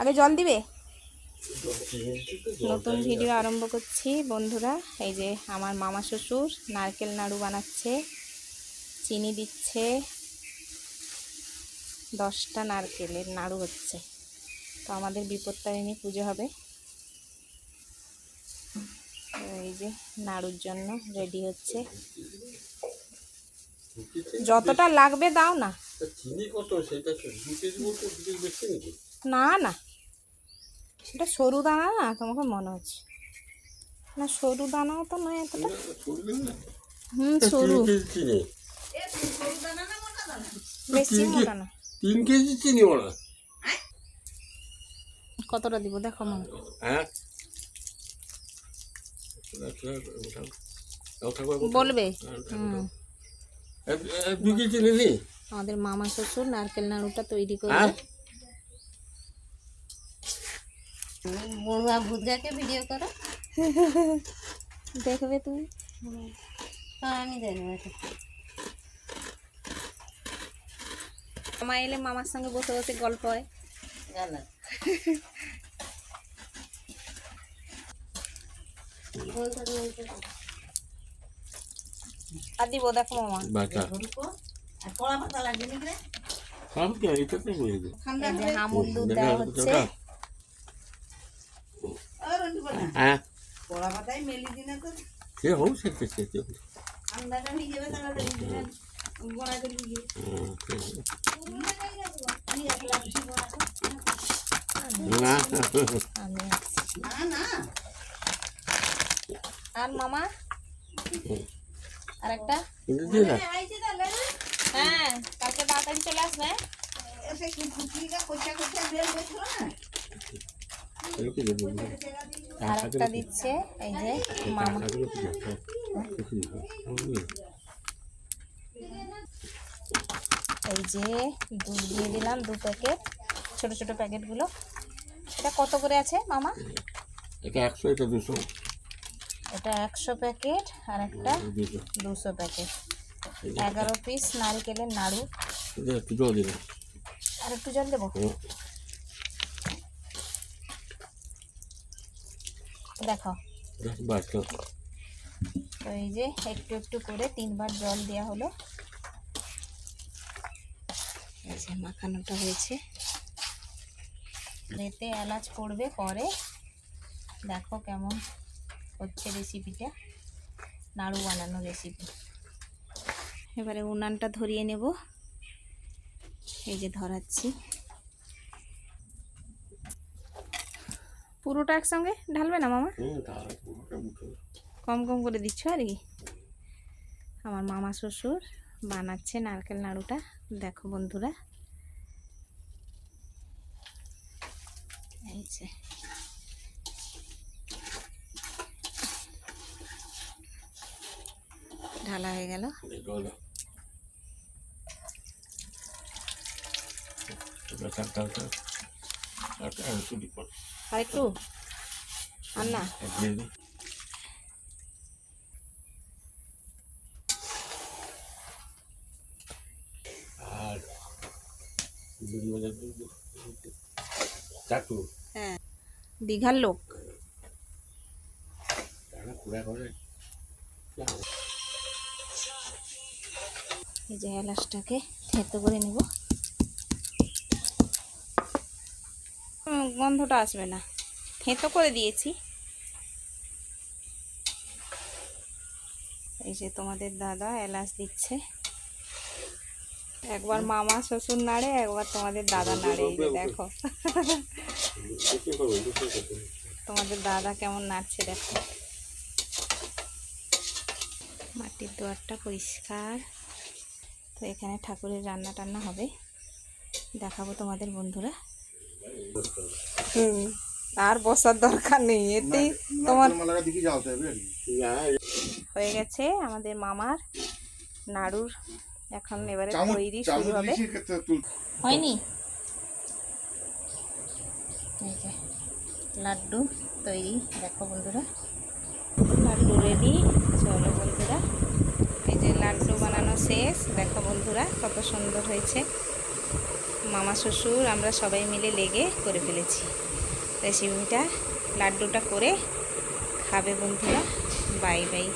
আগে জল দিবে? নতুন ভিডিও আরম্ভ করছি বন্ধুরা। এই যে আমার মামা শ্বশুর নারকেল নাড়ু বানাচ্ছে চিনি দিচ্ছে দশটা নারকেলের নাড়ু হচ্ছে। তো আমাদের বিপত্তারিণী পুজো হবে। এই যে নাড়ুর জন্য রেডি হচ্ছে। যতটা লাগবে দাও না। চিনি কত? সেটা দু কেজি মতো দু কেজি বেশি নাকি? না না। এটা সরু দানা না তোমাকে মনে হচ্ছে। না সরু দানাও তো নয় এতটা। হুম সরু। বেশি তিন মোটা না। তিন কেজি চিনি ওরা কতটা দিব? দেখো হ্যাঁ? কোথায়? বলবে। হুম। চিনি নেই আমাদের মামা শ্বশুর নারকেল নাড়ুটা তৈরি করবে। বড়ুয়া ভূতগাকে ভিডিও করো। দেখবে তুমি? হ্যাঁ আমি দেখব এটা। মামা এলে মামার সঙ্গে বসে বসে গল্প হয়। বলতে আর দিব দেখো মামা। বাটা। আর কড়া পাতা লাগবে নাকি রে সব কি এটা তো বলে দিই ঠান্ডা এই যে হামুর দুধ দেওয়া হচ্ছে। আর অন্য বলা হ্যাঁ। কড়া পাতায় মেলি দিনে তো সে হোক সেটা খেতে হবে ঠান্ডাটা নিয়ে যাবে তাড়াতাড়ি দিনে করে দিয়ে হুম, ঠিক আছে। আমি একলা বেশি বড়া করব। না। আমি আসছি। না না। আর মামা? আর একটা হ্যাঁ কালকে তাড়াতাড়ি চলে আসবে। আর একটা দিচ্ছে এই যে মামা। এই যে দুধ দিয়ে দিলাম দু প্যাকেট ছোট ছোট প্যাকেটগুলো। এটা কত করে আছে মামা? এটা একশো এটা দুশো। এটা একশো প্যাকেট আর একটা দুশো প্যাকেট। এগারো পিস নারকেলের নাড়ু। আর একটু জল দেবো? দেখো। তো এই যে একটু একটু করে তিনবার জল দেওয়া হলো। এই যে মাখানোটা হয়েছে। এতে এলাচ পড়বে পরে। দেখো কেমন হচ্ছে রেসিপিটা নাড়ু বানানো রেসিপি এবারে উনানটা ধরিয়ে নেব। এই যে ধরাচ্ছি। পুরোটা একসঙ্গে ঢালবে না মামা? কম কম করে দিচ্ছ আর কি? আমার মামা শ্বশুর বানাচ্ছে নারকেল নাড়ুটা। দেখো বন্ধুরা। এই যে। ঢালা হয়ে গেল। আর একটু আর না? হ্যাঁ। দীঘার লোক। কুড়া করে এই যে এলাচটাকে থেতো করে নেব। গন্ধটা আসবে না। থেতো করে দিয়েছি। এই যে তোমাদের দাদা এলাচ দিচ্ছে। একবার মামা শ্বশুর নাড়ে, একবার তোমাদের দাদা নাড়ে, এই যে দেখো। তোমাদের দাদা কেমন নাড়ছে দেখো। মাটির দুয়ারটা পরিষ্কার। এখানে ঠাকুরের রান্না টান্না হবে। দেখাবো তোমাদের বন্ধুরা। হুম আর বসার দরকার নেই। এতেই তোমার হয়ে গেছে আমাদের মামার নাড়ুর এখন এবারে তৈরি শুরু হবে। হয়নি? এই যে লাড্ডু তৈরি। দেখো বন্ধুরা। লাড্ডু রেডি চলো বন্ধুরা এই যে লাড্ডু বানানো শেষ। দেখো বন্ধুরা, কত সুন্দর হয়েছে। মামা, শ্বশুর, আমরা সবাই মিলে লেগে করে ফেলেছি। সিউমিটা লাড্ডুটা করে খাবে বন্ধুরা। Bye bye.